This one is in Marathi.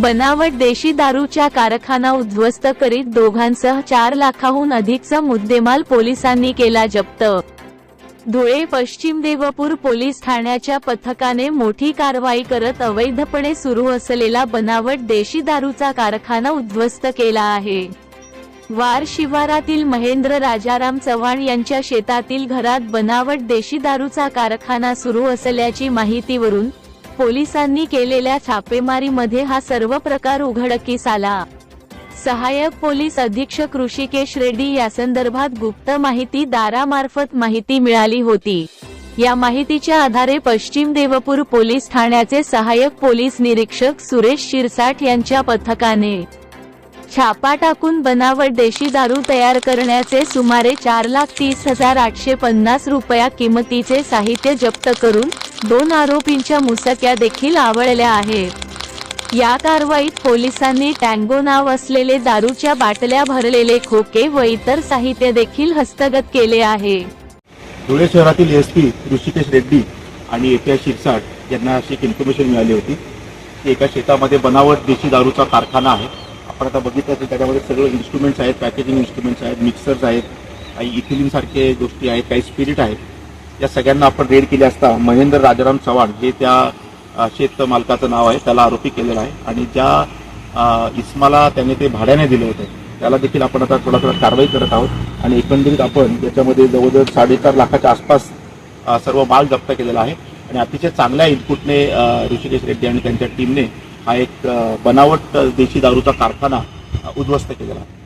बनावट देशी दारूच्या कारखाना उद्ध्वस्त करीत दोघांसह चार लाखाहून अधिकचा मुद्देमाल पोलिसांनी केला जप्त. धुळे पश्चिम देवपूर पोलीस ठाण्याच्या पथकाने मोठी कारवाई करत अवैधपणे सुरू असलेला बनावट देशी दारूचा कारखाना उद्ध्वस्त केला आहे. वार शिवारातील महेंद्र राजाराम चव्हाण यांच्या शेतातील घरात बनावट देशी दारूचा कारखाना सुरू असल्याची माहितीवरून पोलिसांनी केलेल्या छापेमारीमध्ये हा सर्व प्रकार उघडकीस आला. सहाय्यक पोलीस अधीक्षक ऋषिकेश रेड्डी यासंदर्भात गुप्त माहिती दारामार्फत माहिती मिळाली होती. या माहितीच्या आधारे पश्चिम देवपूर पोलीस ठाण्याचे सहाय्यक पोलीस निरीक्षक सुरेश शिरसाट यांच्या पथकाने छापा टाकून बनावट देशी दारू तयार करण्याचे सुमारे चार लाख तीस हजार आठशे पन्नास रुपया किमतीचे साहित्य जप्त करून दोन आरोपींच्या मुसक्या देखील आवळल्या आहेत. या कारवाईत पोलिसांनी टँगो नाव असलेले दारूच्या बाटल्या भरलेले खोके व इतर साहित्य देखील हस्तगत केले आहे. धुळे शहरातील एस पी ऋषिकेश रेड्डी आणि एपीआय शिरसाट यांना अशी इन्फॉर्मेशन मिळाली होती. की एका शेतामध्ये बनावट देशी दारूचा कारखाना आहे. आपण आता बघितलं तर त्याच्यामध्ये सगळं इन्स्ट्रुमेंट्स आहेत पॅकेजिंग इन्स्ट्रुमेंट्स आहेत मिक्सर्स आहेत काही इथिलिनसारखे गोष्टी आहेत काही स्पिरिट आहेत. या सगळ्यांना आपण रेड केली असता महेंद्र राजाराम चव्हाण हे त्या शेत मालकाचं नाव आहे त्याला आरोपी केलेला आहे. आणि ज्या इस्माला त्याने ते भाड्याने दिले होते त्याला देखील आपण आता थोडा थोडा कारवाई करत आहोत. आणि एकंदरीत आपण याच्यामध्ये जवळजवळ साडेचार लाखाच्या आसपास सर्व माल जप्त केलेला आहे. आणि अतिशय चांगल्या इनपुटने ऋषिकेश रेड्डी आणि त्यांच्या टीमने हा एक बनावट देशी दारूचा कारखाना उद्ध्वस्त केलेला आहे.